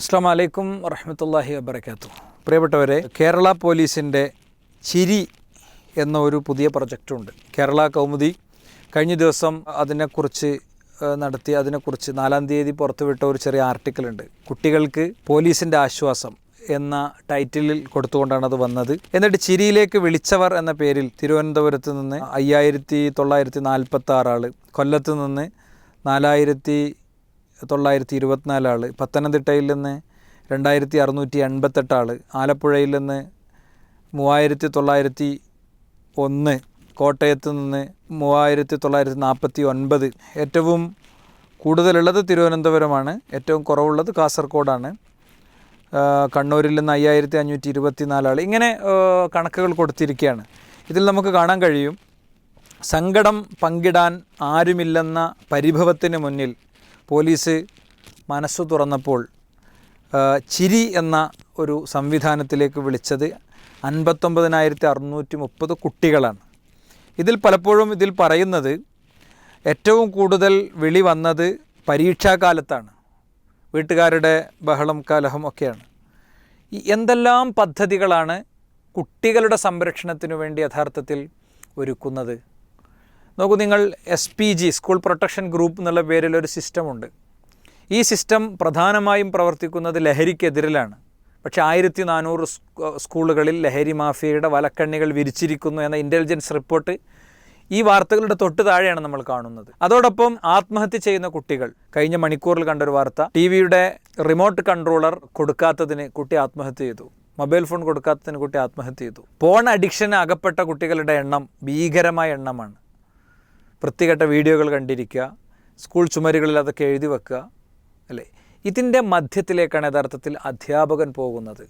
അസ്സാം വലൈക്കും വറഹമത്തല്ലാഹി വബർക്കാത്തു പ്രിയപ്പെട്ടവരെ കേരള പോലീസിന്റെ ചിരി എന്ന ഒരു പുതിയ പ്രൊജക്റ്റുണ്ട് കേരള കൗമുദി കഴിഞ്ഞ ദിവസം അതിനെക്കുറിച്ച് നടത്തി അതിനെക്കുറിച്ച് നാലാം തീയതി പുറത്തുവിട്ട ഒരു ചെറിയ ആർട്ടിക്കിൾ ഉണ്ട് കുട്ടികൾക്ക് പോലീസിന്റെ ആശ്വാസം എന്ന ടൈറ്റിലിൽ കൊടുത്തുകൊണ്ടാണ് അത് വന്നത്. എന്നിട്ട് ചിരിയിലേക്ക് വിളിച്ചവർ എന്ന പേരിൽ തിരുവനന്തപുരത്ത് നിന്ന് അയ്യായിരത്തി തൊള്ളായിരത്തി നാൽപ്പത്തി ആറ് ആൾ കൊല്ലത്ത് നിന്ന് നാലായിരത്തി തൊള്ളായിരത്തി ഇരുപത്തിനാല് ആൾ പത്തനംതിട്ടയിൽ നിന്ന് രണ്ടായിരത്തി അറുന്നൂറ്റി എൺപത്തെട്ട് ആൾ ആലപ്പുഴയിൽ നിന്ന് മൂവായിരത്തി തൊള്ളായിരത്തി ഒന്ന് കോട്ടയത്ത് നിന്ന് മൂവായിരത്തി തൊള്ളായിരത്തി നാൽപ്പത്തി ഒൻപത് ഏറ്റവും കൂടുതലുള്ളത് തിരുവനന്തപുരമാണ്. ഏറ്റവും കുറവുള്ളത് കാസർഗോഡാണ്. കണ്ണൂരിൽ നിന്ന് അയ്യായിരത്തി അഞ്ഞൂറ്റി ഇരുപത്തി നാലാൾ ഇങ്ങനെ കണക്കുകൾ കൊടുത്തിരിക്കുകയാണ്. ഇതിൽ നമുക്ക് കാണാൻ കഴിയും. സങ്കടം പങ്കിടാൻ ആരുമില്ലെന്ന പരിഭവത്തിന് മുന്നിൽ പോലീസ് മനസ്സു തുറന്നപ്പോൾ ചിരി എന്ന ഒരു സംവിധാനത്തിലേക്ക് വിളിച്ചത് അൻപത്തൊമ്പതിനായിരത്തി അറുന്നൂറ്റി മുപ്പത് കുട്ടികളാണ്. ഇതിൽ പലപ്പോഴും ഇതിൽ പറയുന്നത് ഏറ്റവും കൂടുതൽ വിളി വന്നത് പരീക്ഷാകാലത്താണ്. വീട്ടുകാരുടെ ബഹളം കലഹം ഒക്കെയാണ്. ഈ എന്തെല്ലാം പദ്ധതികളാണ് കുട്ടികളുടെ സംരക്ഷണത്തിനു വേണ്ടി യഥാർത്ഥത്തിൽ ഒരുക്കുന്നത്? നോക്കൂ നിങ്ങൾ S P G school protection group എന്നുള്ള പേരിലൊരു സിസ്റ്റമുണ്ട് ഈ സിസ്റ്റം പ്രധാനമായും പ്രവർത്തിക്കുന്നത് ലഹരിക്കെതിരിലാണ്. പക്ഷേ ആയിരത്തി നാനൂറ് സ്കൂളുകളിൽ ലഹരി മാഫിയയുടെ വലക്കണ്ണികൾ വിരിച്ചിരിക്കുന്നു എന്ന ഇന്റലിജൻസ് റിപ്പോർട്ട് ഈ വാർത്തകളുടെ തൊട്ട് താഴെയാണ് നമ്മൾ കാണുന്നത്. അതോടൊപ്പം ആത്മഹത്യ ചെയ്യുന്ന കുട്ടികൾ കഴിഞ്ഞ മണിക്കൂറിൽ കണ്ടൊരു വാർത്ത ടി വിയുടെ റിമോട്ട് കൺട്രോളർ കൊടുക്കാത്തതിന് കുട്ടി ആത്മഹത്യ ചെയ്തു. മൊബൈൽ ഫോൺ കൊടുക്കാത്തതിന് കുട്ടി ആത്മഹത്യ ചെയ്തു. ഫോൺ അഡിക്ഷന് അകപ്പെട്ട കുട്ടികളുടെ എണ്ണം ഭീകരമായ എണ്ണമാണ്. വൃത്തികെട്ട വീഡിയോകൾ കണ്ടിരിക്കുക സ്കൂൾ ചുമരുകളിൽ അതൊക്കെ എഴുതി വെക്കുക അല്ലേ? ഇതിന്റെ മധ്യത്തിലേക്കാണ് യഥാർത്ഥത്തിൽ അധ്യാപകൻ പോകുന്നത്.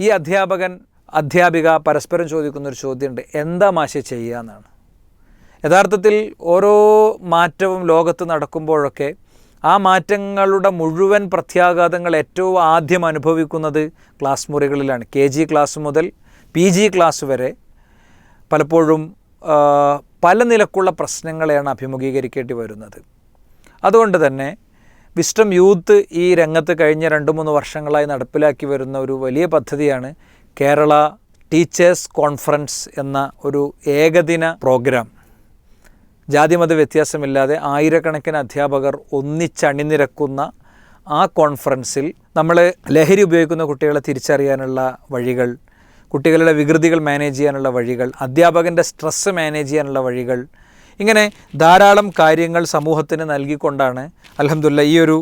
ഈ അധ്യാപകൻ അധ്യാപിക പരസ്പരം ചോദിക്കുന്നൊരു ചോദ്യമുണ്ട് എന്താ മാഷെ ചെയ്യുക എന്നാണ്. യഥാർത്ഥത്തിൽ ഓരോ മാറ്റവും ലോകത്ത് നടക്കുമ്പോഴൊക്കെ ആ മാറ്റങ്ങളുടെ മുഴുവൻ പ്രത്യാഘാതങ്ങൾ ഏറ്റവും ആദ്യം അനുഭവിക്കുന്നത് ക്ലാസ് മുറികളിലാണ്. കെ ജി ക്ലാസ് മുതൽ പി ജി ക്ലാസ് വരെ പലപ്പോഴും പല നിലക്കുള്ള പ്രശ്നങ്ങളെയാണ് അഭിമുഖീകരിക്കേണ്ടി വരുന്നത്. അതുകൊണ്ട് തന്നെ വിസ്റ്റം യൂത്ത് ഈ രംഗത്ത് കഴിഞ്ഞ രണ്ട് മൂന്ന് വർഷങ്ങളായി നടപ്പിലാക്കി വരുന്ന ഒരു വലിയ പദ്ധതിയാണ് കേരള ടീച്ചേഴ്സ് കോൺഫറൻസ് എന്ന ഒരു ഏകദിന പ്രോഗ്രാം. ജാതിമത വ്യത്യാസമില്ലാതെ ആയിരക്കണക്കിന് അധ്യാപകർ ഒന്നിച്ചണിനിരക്കുന്ന ആ കോൺഫറൻസിൽ നമ്മൾ ലഹരി ഉപയോഗിക്കുന്ന കുട്ടികളെ തിരിച്ചറിയാനുള്ള വഴികൾ കുട്ടികളുടെ വികൃതികൾ മാനേജ് ചെയ്യാനുള്ള വഴികൾ അധ്യാപകന്റെ സ്ട്രെസ്സ് മാനേജ് ചെയ്യാനുള്ള വഴികൾ ഇങ്ങനെ ധാരാളം കാര്യങ്ങൾ സമൂഹത്തിന് നൽകിക്കൊണ്ടാണ് അലഹമില്ല ഈ ഒരു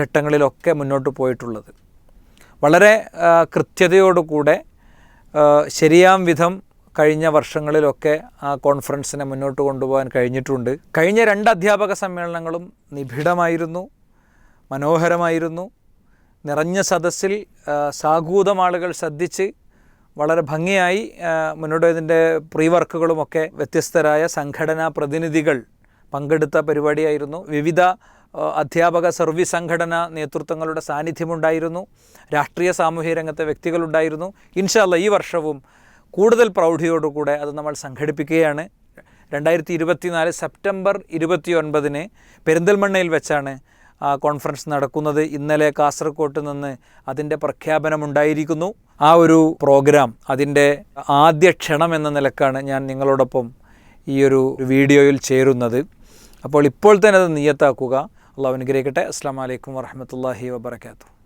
ഘട്ടങ്ങളിലൊക്കെ മുന്നോട്ട് പോയിട്ടുള്ളത്. വളരെ കൃത്യതയോടുകൂടെ ശരിയാം വിധം കഴിഞ്ഞ വർഷങ്ങളിലൊക്കെ ആ കോൺഫറൻസിനെ മുന്നോട്ട് കൊണ്ടുപോകാൻ കഴിഞ്ഞിട്ടുണ്ട്. കഴിഞ്ഞ രണ്ട് അധ്യാപക സമ്മേളനങ്ങളും നിബിഡമായിരുന്നു മനോഹരമായിരുന്നു. നിറഞ്ഞ സദസ്സിൽ സാഗൂതമാളുകൾ ശ്രദ്ധിച്ച് വളരെ ഭംഗിയായി മുന്നോട്ട് ഇതിന്റെ പ്രീ വർക്കുകളുമൊക്കെ വ്യത്യസ്തരായ സംഘടനാ പ്രതിനിധികൾ പങ്കെടുത്ത പരിപാടിയായിരുന്നു. വിവിധ അധ്യാപക സർവീസ് സംഘടന നേതൃത്വങ്ങളുടെ സാന്നിധ്യമുണ്ടായിരുന്നു. രാഷ്ട്രീയ സാമൂഹ്യ രംഗത്തെ വ്യക്തികളുണ്ടായിരുന്നു. ഇൻഷാല്ല ഈ വർഷവും കൂടുതൽ പ്രൗഢിയോടുകൂടെ അത് നമ്മൾ സംഘടിപ്പിക്കുകയാണ്. രണ്ടായിരത്തി ഇരുപത്തിനാല് സെപ്റ്റംബർ ഇരുപത്തി ഒൻപതിന് പെരിന്തൽമണ്ണയിൽ വെച്ചാണ് കോൺഫറൻസ് നടക്കുന്നത് ഇന്നലെ കാസർഗോട്ട് നിന്ന് അതിന്റെ പ്രഖ്യാപനമുണ്ടായിരിക്കുന്നു. ആ ഒരു പ്രോഗ്രാം അതിന്റെ ആദ്യ ക്ഷണം എന്ന നിലക്കാണ് ഞാൻ നിങ്ങളോടൊപ്പം ഈ ഒരു വീഡിയോയിൽ ചേരുന്നത്. അപ്പോൾ ഇപ്പോൾ തന്നെ അത് നിയത്താക്കുക. അള്ളാഹു അനുഗ്രഹിക്കട്ടെ. അസ്സാം വലൈക്കും വാഹമത്തല്ലാഹി വാബർക്കാത്തു